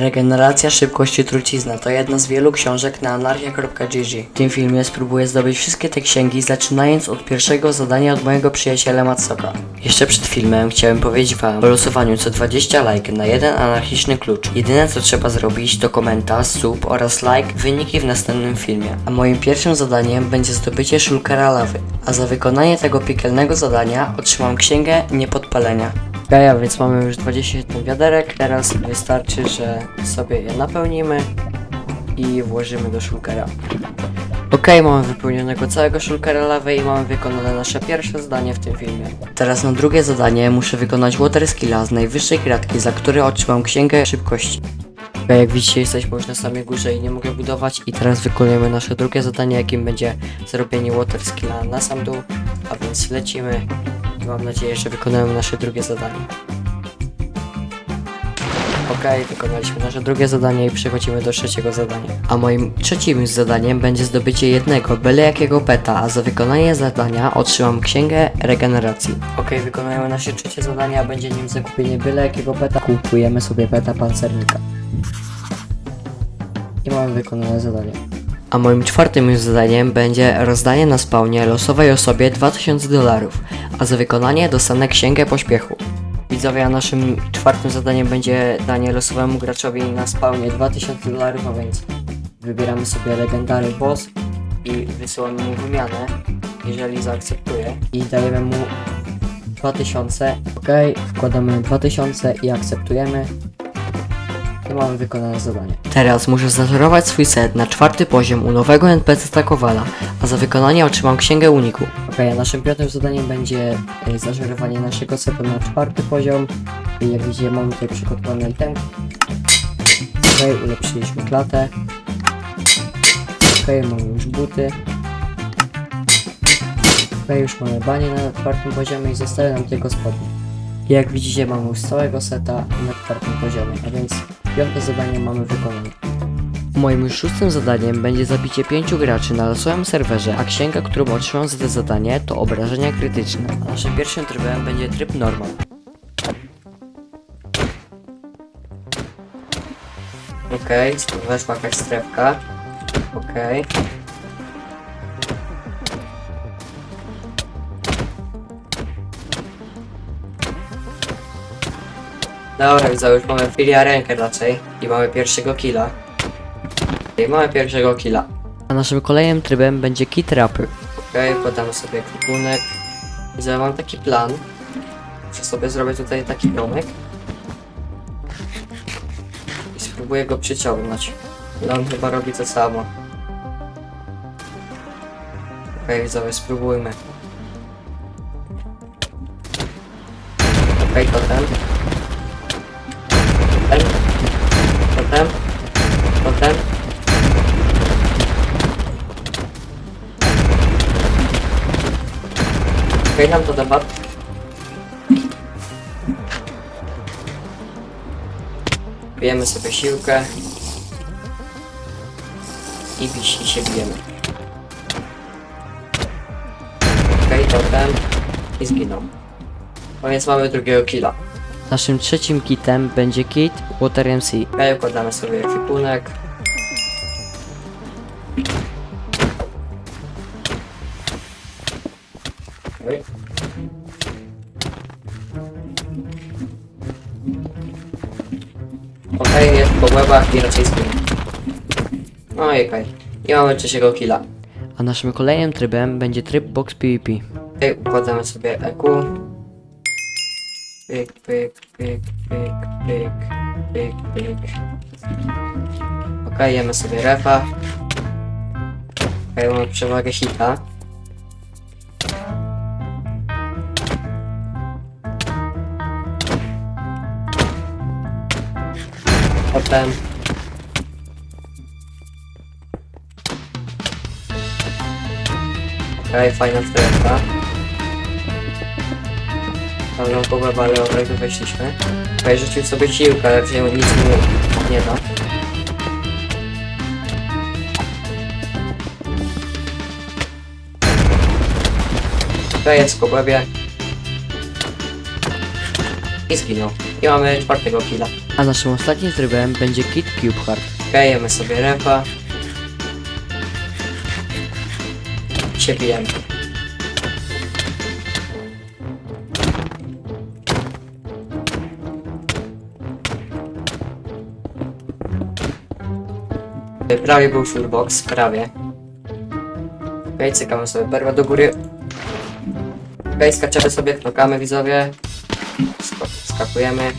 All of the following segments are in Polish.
Regeneracja szybkości trucizna to jedna z wielu książek na anarchia.gg. W tym filmie spróbuję zdobyć wszystkie te księgi, zaczynając od pierwszego zadania od mojego przyjaciela Matsoka. Jeszcze przed filmem chciałem powiedzieć wam o losowaniu co 20 lajk na jeden anarchiczny klucz. Jedyne co trzeba zrobić to komentarz, sub oraz like, wyniki w następnym filmie. A moim pierwszym zadaniem będzie zdobycie szulkera lawy, a za wykonanie tego piekielnego zadania otrzymam księgę niepodpalenia. Gaja, więc mamy już 27 wiaderek. Teraz wystarczy, że sobie je napełnimy i włożymy do szulkera. Ok, mamy wypełnionego całego szulkera lawy i mamy wykonane nasze pierwsze zadanie w tym filmie. Teraz na drugie zadanie muszę wykonać water skilla z najwyższej kratki, za który otrzymam księgę szybkości. Ok, jak widzicie jesteśmy już na samej górze i nie mogę budować i teraz wykonujemy nasze drugie zadanie, jakim będzie zrobienie water skilla na sam dół, a więc lecimy mam nadzieję, że wykonamy nasze drugie zadanie. Okej, wykonaliśmy nasze drugie zadanie i przechodzimy do trzeciego zadania. A moim trzecim zadaniem będzie zdobycie jednego, byle jakiego peta, a za wykonanie zadania otrzymam księgę regeneracji. Okej, wykonujemy nasze trzecie zadanie, a będzie nim zakupienie byle jakiego peta. Kupujemy sobie peta pancernika. I mamy wykonane zadanie. A moim czwartym już zadaniem będzie rozdanie na spawnie losowej osobie 2000 dolarów, a za wykonanie dostanę księgę pośpiechu. Widzowie, a naszym czwartym zadaniem będzie danie losowemu graczowi na spawnie 2000 dolarów, a więc wybieramy sobie legendary boss i wysyłamy mu wymianę, jeżeli zaakceptuje. I dajemy mu 2000, ok, wkładamy 2000 i akceptujemy mamy wykonane zadanie. Teraz muszę zażerować swój set na czwarty poziom u nowego NPC Kowala, a za wykonanie otrzymam księgę uniku. Ok, a naszym piątym zadaniem będzie y, zażerowanie naszego setu na czwarty poziom. I jak widzicie mamy tutaj przygotowane item. Ok, ulepszyliśmy klatę. Ok, mamy już buty. Ok, już mamy banie na czwartym poziomie i zostały nam tylko spodnie. Jak widzicie mamy już całego seta na czwartym poziomie, a więc piąte zadanie mamy wykonane. Moim szóstym zadaniem będzie zabicie pięciu graczy na losowym serwerze, a księga, którą otrzymam za to zadanie to obrażenia krytyczne. A naszym pierwszym trybem będzie tryb normal. Okej, okay, weszła jakaś strefka. Okej. Dobra, widzę, już mamy filia rękę raczej i mamy pierwszego killa. I mamy pierwszego killa. A naszym kolejnym trybem będzie kit rapy. Okej, podamy sobie kwipunek. Widzę, mam taki plan. Muszę sobie zrobić tutaj taki domek. I spróbuję go przyciągnąć. No on chyba robi to samo. Okej, widzowie, spróbujmy. Okej, potem. Potem. Nam to debat. Bijemy sobie siłkę. I biś, i się bijemy. Okej, potem. I zginął. A więc mamy drugiego killa. Naszym trzecim kitem będzie kit Water MC. Okej, układamy sobie ekwipunek. Okej. Okej, jest po łebach i raczej zginie. No i okej. I mamy trzeciego killa. A naszym kolejnym trybem będzie tryb box PvP. Okej, układamy sobie EQ. Pyk, pyk, pyk, pyk, pyk, pyk, pyk. Okej, jemy sobie refa. Okej, mamy przewagę hita. Potem... Okej, fajna. Dobrą połowę, ale od razu weszliśmy. Okej, rzucił sobie siłkę, ale wziął nic mu nie da. Okej, jest kobłębie. I zginął. I mamy czwartego killa. A naszym ostatnim trybem będzie Kit Cube Heart. Kajemy sobie repa. Się bijemy. Prawie był fullbox, prawie. Okej, cykamy sobie perłę do góry. Okej, skaczemy sobie, knokamy widzowie. Sk skakujemy.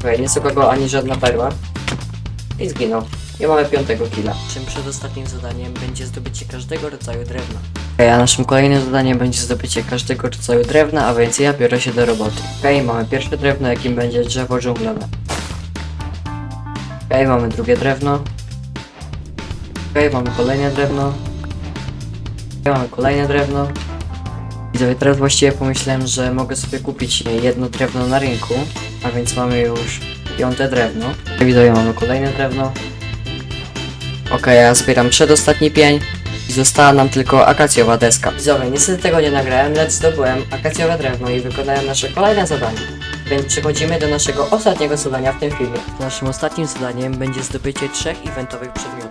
Okej, nie słucha go ani żadna perła. I zginął. I mamy piątego killa. Naszym przedostatnim zadaniem będzie zdobycie każdego rodzaju drewna. Okej, a naszym kolejnym zadaniem będzie zdobycie każdego rodzaju drewna, a więc ja biorę się do roboty. Okej, mamy pierwsze drewno, jakim będzie drzewo dżunglowe. Okej, mamy drugie drewno. Okej, mamy kolejne drewno. Okej, mamy kolejne drewno. Widzowie, teraz właściwie pomyślałem, że mogę sobie kupić jedno drewno na rynku, a więc mamy już piąte drewno. Widzowie, mamy kolejne drewno. Okej, ja zbieram przedostatni pień i została nam tylko akacjowa deska. Widzowie, niestety tego nie nagrałem, lecz zdobyłem akacjowe drewno i wykonałem nasze kolejne zadanie. Więc przechodzimy do naszego ostatniego zadania w tym filmie. Naszym ostatnim zadaniem będzie zdobycie trzech eventowych przedmiotów.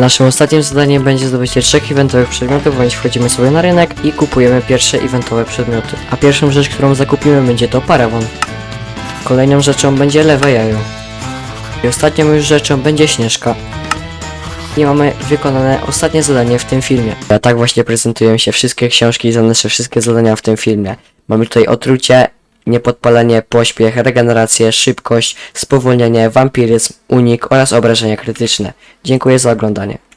Naszym ostatnim zadaniem będzie zdobycie trzech eventowych przedmiotów, więc wchodzimy sobie na rynek i kupujemy pierwsze eventowe przedmioty. A pierwszą rzecz, którą zakupimy będzie to parawon. Kolejną rzeczą będzie lewe jajo. I ostatnią już rzeczą będzie śnieżka. I mamy wykonane ostatnie zadanie w tym filmie. A tak właśnie prezentują się wszystkie książki za nasze wszystkie zadania w tym filmie. Mamy tutaj otrucie, niepodpalenie, pośpiech, regenerację, szybkość, spowolnienie, wampiryzm, unik oraz obrażenia krytyczne. Dziękuję za oglądanie.